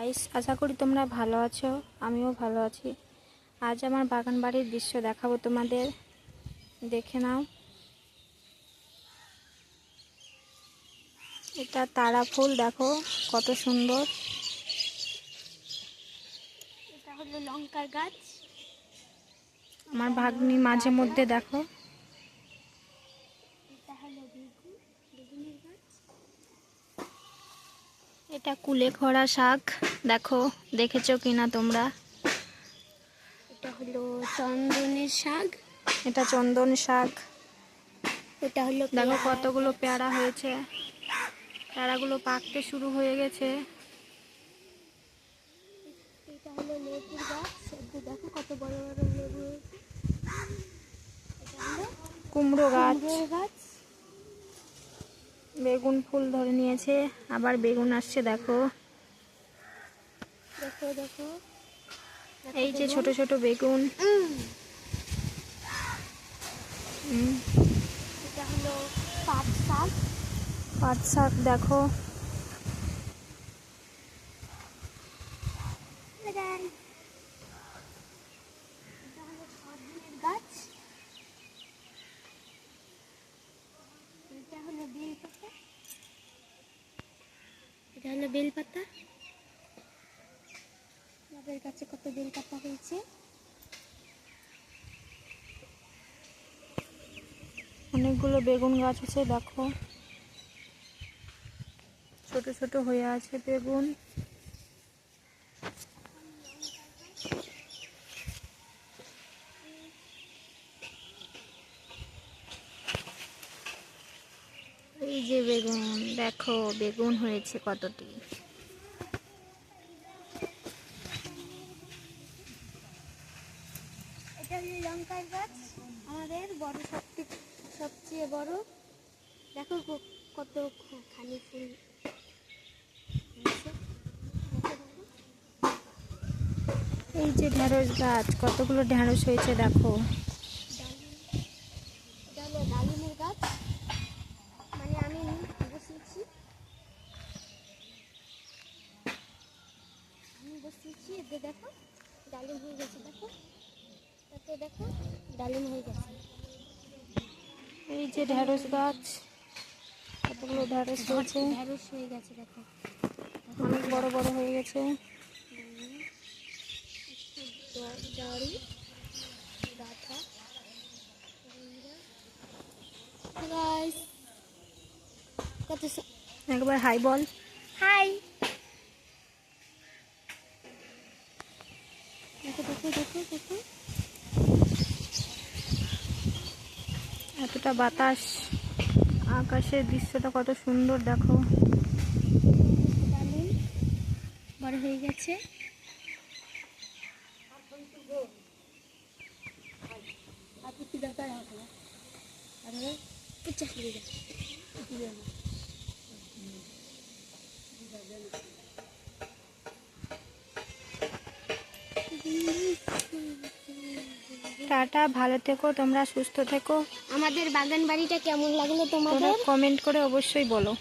Guys আশা করি তোমরা ভালো আছো আমিও ভালো আছি। আজ আমার বাগান বাড়ির দৃশ্য দেখাবো তোমাদের। দেখে নাও। এটা তারা ফুল দেখো কত সুন্দর। এটা হলো লঙ্কার গাছ। আমার ভাগ্নি মাঝে মধ্যে দেখো। এটা হলো বেগুন বেগুনের গাছ। এটা কুলে খরা শাক। দেখো দেখেছ কিনা তোমরা? এটা হলো চন্দনের শাক। এটা চন্দন শাক। এটা হলো দেখো কতগুলো পেয়ারা হয়েছে। পেয়ারাগুলো পাকতে শুরু হয়ে গেছে। এটা হলো লেবুর গাছ। দেখো কত বড় বড় লেবু কুমড়ো গাছ। বেগুন ফুল ধরে নিয়েছে। আবার বেগুন আসছে দেখো। দেখো দেখো। এই যে ছোট ছোট বেগুন। এটা হলো পাট শাক। পাট শাক দেখো। এটা হলো বেল পাতা আমাদের কাছে কত বেল পাতা হয়েছে? অনেকগুলো বেগুন গাছ আছে, দেখো। ছোট ছোট হয়ে আছে বেগুন। এই যে বেগুন, দেখো, বেগুন হয়েছে কতটি। হলো লঙ্কার গাছ আমাদের বড় সবথেকে সবচেয়ে বড়। দেখো কত খানি ফুল। এই যে ঢেঁড়স গাছ, কতগুলো ঢেঁড়স হয়েছে দেখো। গাছ। মানে আমি আমি বসিয়েছি দেখো, ডালিম হয়ে গেছে, দেখো। তাতে দেখো ডালিম হয়ে গেছে। এই যে ঢেঁড়স গাছ কতগুলো ঢেঁড়স হয়েছে ঢেঁড়স হয়ে গেছে দেখো। অনেক বড় বড় হয়ে গেছে। কত একবার হাই বল। হাই দেখো দেখো দেখো দেখো এতটা বাতাস। আকাশের দৃশ্যটা কত সুন্দর দেখো। বড় হয়ে গেছে। পঞ্চাশ টাটা ভালো থেকো তোমরা সুস্থ থেকো। আমাদের বাগান বাড়িটা কেমন লাগল তোমাদের? কমেন্ট করে অবশ্যই বলো।